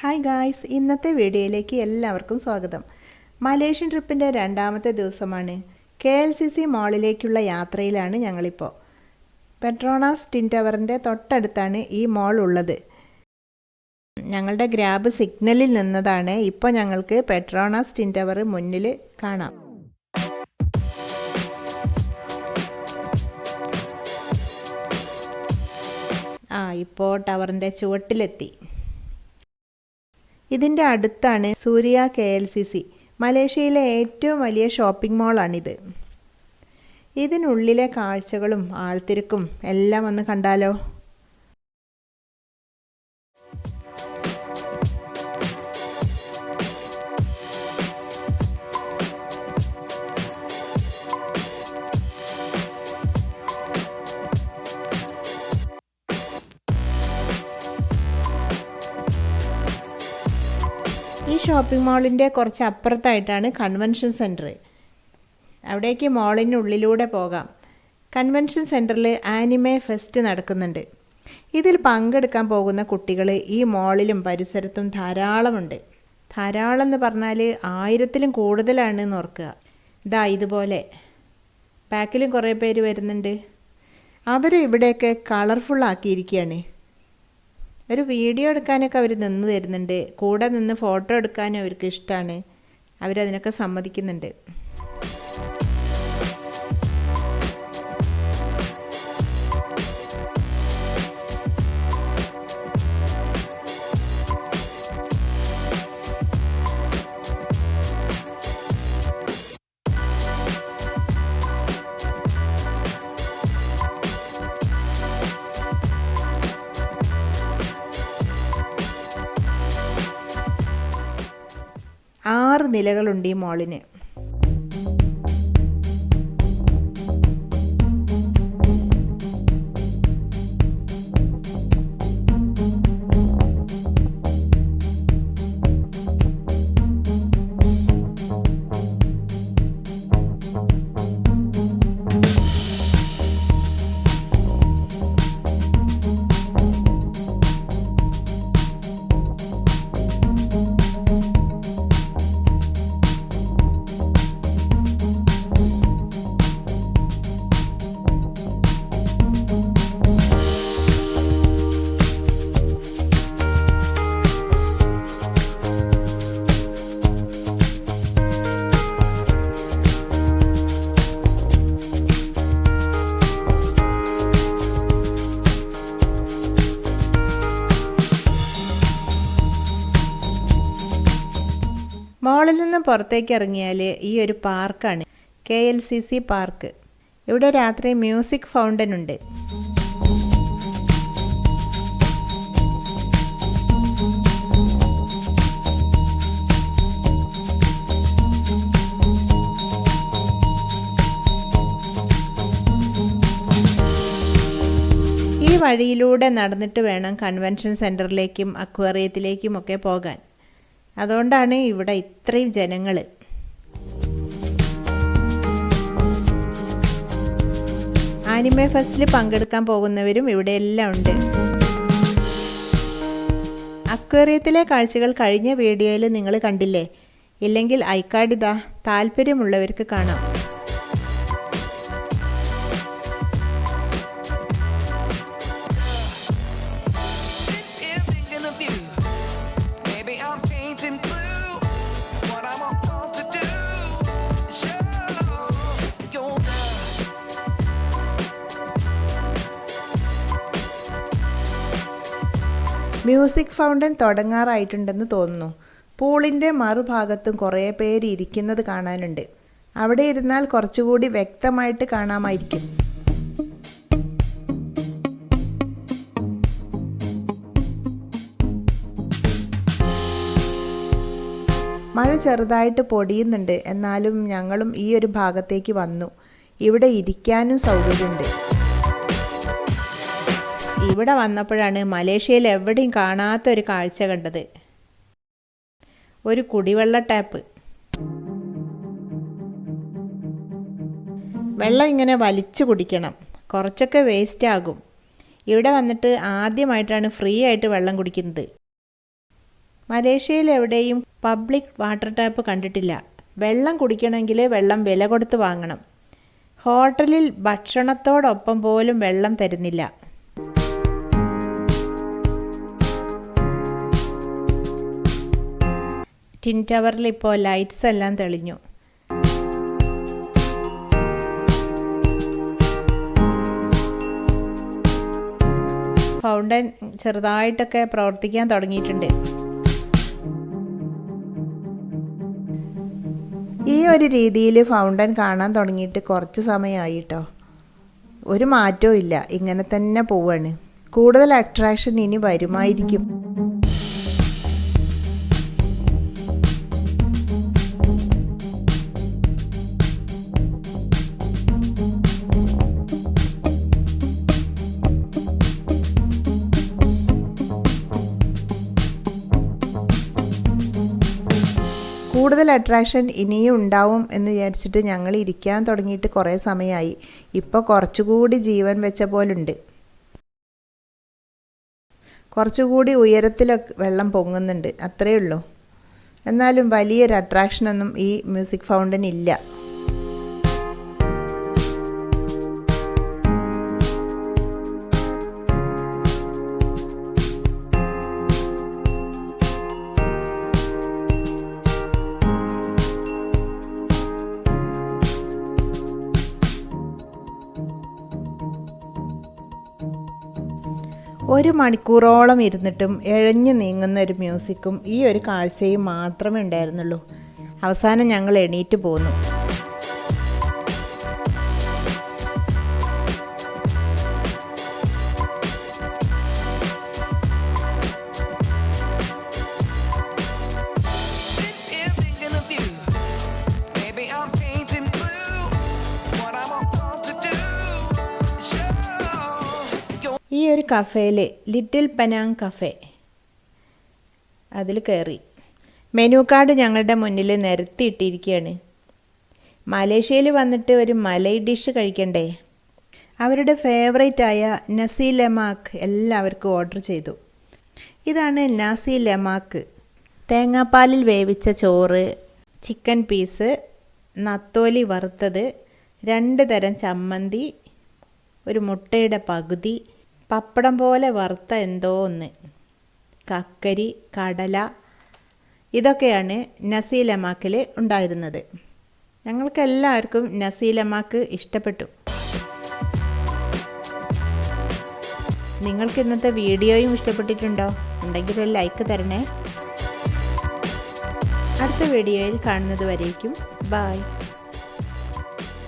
Hi guys ഇന്നത്തെ വീഡിയോയിലേക്ക് എല്ലാവർക്കും സ്വാഗതം. മലേഷ്യൻ ട്രിപ്പിന്റെ രണ്ടാമത്തെ ദിവസമാണ്. കെ എൽ സി സി മോളിലേക്കുള്ള യാത്രയിലാണ് ഞങ്ങളിപ്പോൾ പെട്രോണാസ് ടിൻ ടവറിന്റെ തൊട്ടടുത്താണ് ഈ മോൾ ഉള്ളത്. ഞങ്ങളുടെ ഗ്രാബ് സിഗ്നലിൽ നിന്നതാണ് ഇപ്പോൾ ഞങ്ങൾക്ക് പെട്രോണാസ് ടിൻ ടവർ മുന്നിൽ കാണാം. ആ ഇപ്പോൾ ടവറിന്റെ ചുവട്ടിലെത്തി. ഇതിന്റെ അടുത്താണ് Surya K L C C മലേഷ്യയിലെ ഏറ്റവും വലിയ ഷോപ്പിംഗ് മാളാണിത്. ഇതിനുള്ളിലെ കാഴ്ചകളും ആൾത്തിരക്കും എല്ലാം ഒന്ന് കണ്ടാലോ? ഈ ഷോപ്പിംഗ് മാളിന്റെ കുറച്ച് അപ്പുറത്തായിട്ടാണ് കൺവെൻഷൻ സെന്റർ അവിടേക്ക് മാളിനുള്ളിലൂടെ പോകാം. കൺവെൻഷൻ സെന്ററിൽ ആനിമേ ഫെസ്റ്റ് നടക്കുന്നുണ്ട്. ഇതിൽ പങ്കെടുക്കാൻ പോകുന്ന കുട്ടികൾ ഈ മാളിലും പരിസരത്തും ധാരാളമുണ്ട്. ധാരാളം എന്ന് പറഞ്ഞാൽ ആയിരത്തിലും കൂടുതലാണ് എന്ന് ഓർക്കുക. ഇതാ ഇതുപോലെ. ബാക്കിലും കുറേ പേര് വരുന്നുണ്ട്. അവർ ഇവിടെയൊക്കെ കളർഫുൾ ആക്കിയിരിക്കുകയാണ്. ഒരു വീഡിയോ എടുക്കാനൊക്കെ അവർ നിന്ന് തരുന്നുണ്ട്. കൂടെ നിന്ന് ഫോട്ടോ എടുക്കാനും അവർക്ക് ഇഷ്ടമാണ് അവരതിനൊക്കെ സമ്മതിക്കുന്നുണ്ട്. ആറ് നിലകളുണ്ട് ഈ മോളിന് മോളിൽ നിന്ന് പുറത്തേക്ക് ഇറങ്ങിയാൽ ഈ ഒരു പാർക്കാണ് K L C C park ഇവിടെ രാത്രി മ്യൂസിക് ഫൗണ്ടൻ ഉണ്ട്. ഈ വഴിയിലൂടെ നടന്നിട്ട് വേണം കൺവെൻഷൻ സെന്ററിലേക്കും അക്വേറിയത്തിലേക്കും ഒക്കെ പോകാൻ. അതുകൊണ്ടാണ് ഇവിടെ ഇത്രയും ജനങ്ങൾ ആനിമ ഫെസ്റ്റിൽ പങ്കെടുക്കാൻ പോകുന്നവരും ഇവിടെ എല്ലാം ഉണ്ട്. അക്വേറിയത്തിലെ കാഴ്ചകൾ കഴിഞ്ഞ വീഡിയോയിൽ നിങ്ങൾ കണ്ടില്ലേ? ഇല്ലെങ്കിൽ ഐക്കാർഡ് ഇതാ താല്പര്യമുള്ളവർക്ക് കാണാം. മ്യൂസിക് ഫൗണ്ടൻ തുടങ്ങാറായിട്ടുണ്ടെന്ന് തോന്നുന്നു. പൂളിന്റെ മറുഭാഗത്തും കുറേ പേര് ഇരിക്കുന്നത് കാണാനുണ്ട്. അവിടെ ഇരുന്നാൽ കുറച്ചുകൂടി വ്യക്തമായിട്ട് കാണാമായിരിക്കും. മഴ ചെറുതായിട്ട് പൊടിയുന്നുണ്ട്. എന്നാലും ഞങ്ങളും ഈ ഒരു ഭാഗത്തേക്ക് വന്നു. ഇവിടെ ഇരിക്കാനും സൗകര്യമുണ്ട്. ഇവിടെ വന്നപ്പോഴാണ് മലേഷ്യയിൽ എവിടെയും കാണാത്ത ഒരു കാഴ്ച കണ്ടത്. ഒരു കുടിവെള്ള ടാപ്പ്. വെള്ളം ഇങ്ങനെ വലിച്ചു കുടിക്കണം. കുറച്ചൊക്കെ വേസ്റ്റ് ആകും. ഇവിടെ വന്നിട്ട് ആദ്യമായിട്ടാണ് ഫ്രീ ആയിട്ട് വെള്ളം കുടിക്കുന്നത്. മലേഷ്യയിൽ എവിടെയും പബ്ലിക് വാട്ടർ ടാപ്പ് കണ്ടിട്ടില്ല. വെള്ളം കുടിക്കണമെങ്കിൽ വെള്ളം വില കൊടുത്ത് വാങ്ങണം. ഹോട്ടലിൽ ഭക്ഷണത്തോടൊപ്പം പോലും വെള്ളം തരുന്നില്ല. ടിൻ ടവറിൽ ഇപ്പോൾ ലൈറ്റ്സ് എല്ലാം തെളിഞ്ഞു. ഫൗണ്ടൻ ചെറുതായിട്ടൊക്കെ പ്രവർത്തിക്കാൻ തുടങ്ങിയിട്ടുണ്ട്. ഈ ഒരു രീതിയിൽ ഫൗണ്ടൻ കാണാൻ തുടങ്ങിയിട്ട് കുറച്ച് സമയമായിട്ടോ ഒരു മാറ്റവും ഇല്ല. ഇങ്ങനെ തന്നെ പോവാണ്. കൂടുതൽ അട്രാക്ഷൻ ഇനി വരുമായിരിക്കും. കൂടുതൽ അട്രാക്ഷൻ ഇനിയും ഉണ്ടാവും എന്ന് വിചാരിച്ചിട്ട് ഞങ്ങൾ ഇരിക്കാൻ തുടങ്ങിയിട്ട് കുറേ സമയമായി. ഇപ്പോൾ കുറച്ചുകൂടി ജീവൻ വെച്ച പോലുണ്ട്. കുറച്ചുകൂടി ഉയരത്തിലൊക്കെ വെള്ളം പൊങ്ങുന്നുണ്ട്. അത്രയേ ഉള്ളൂ. എന്നാലും വലിയൊരു അട്രാക്ഷനൊന്നും ഈ മ്യൂസിക് ഫൗണ്ടൻ ഇല്ല. ഒരു മണിക്കൂറോളം ഇരുന്നിട്ടും എഴഞ്ഞു നീങ്ങുന്ന ഒരു മ്യൂസിക്കും ഈ ഒരു കാഴ്ചയും മാത്രമേ ഉണ്ടായിരുന്നുള്ളൂ. അവസാനം ഞങ്ങൾ എണീറ്റ് പോന്നു. ഒരു കഫേയിൽ ലിറ്റിൽ പനാങ് കഫേ. അതിൽ കയറി മെനു കാർഡ് ഞങ്ങളുടെ മുന്നിൽ നിരത്തിയിട്ടിരിക്കുകയാണ് മലേഷ്യയിൽ വന്നിട്ട് ഒരു മലൈ ഡിഷ് കഴിക്കണ്ടേ? അവരുടെ ഫേവറേറ്റ് ആയ നസി ലെമാക്ക് എല്ലാവർക്കും ഓർഡർ ചെയ്തു. ഇതാണ് നസി ലെമാക്ക് തേങ്ങാപ്പാലിൽ വേവിച്ച ചോറ് ചിക്കൻ പീസ് നത്തോലി വറുത്തത് രണ്ട് തരം ചമ്മന്തി ഒരു മുട്ടയുടെ പകുതി പപ്പടം പോലെ വറുത്ത എന്തോ ഒന്ന്. കക്കരി കടല ഇതൊക്കെയാണ് നസീലമാക്കിൽ ഉണ്ടായിരുന്നത്. ഞങ്ങൾക്ക് എല്ലാവർക്കും നസീലമാക്ക് ഇഷ്ടപ്പെട്ടു. നിങ്ങൾക്ക് ഇന്നത്തെ വീഡിയോയും ഇഷ്ടപ്പെട്ടിട്ടുണ്ടോ? ഉണ്ടെങ്കിൽ ഒരു ലൈക്ക് തരണേ. അടുത്ത വീഡിയോയിൽ കാണുന്നത് വരേക്കും. ബായ്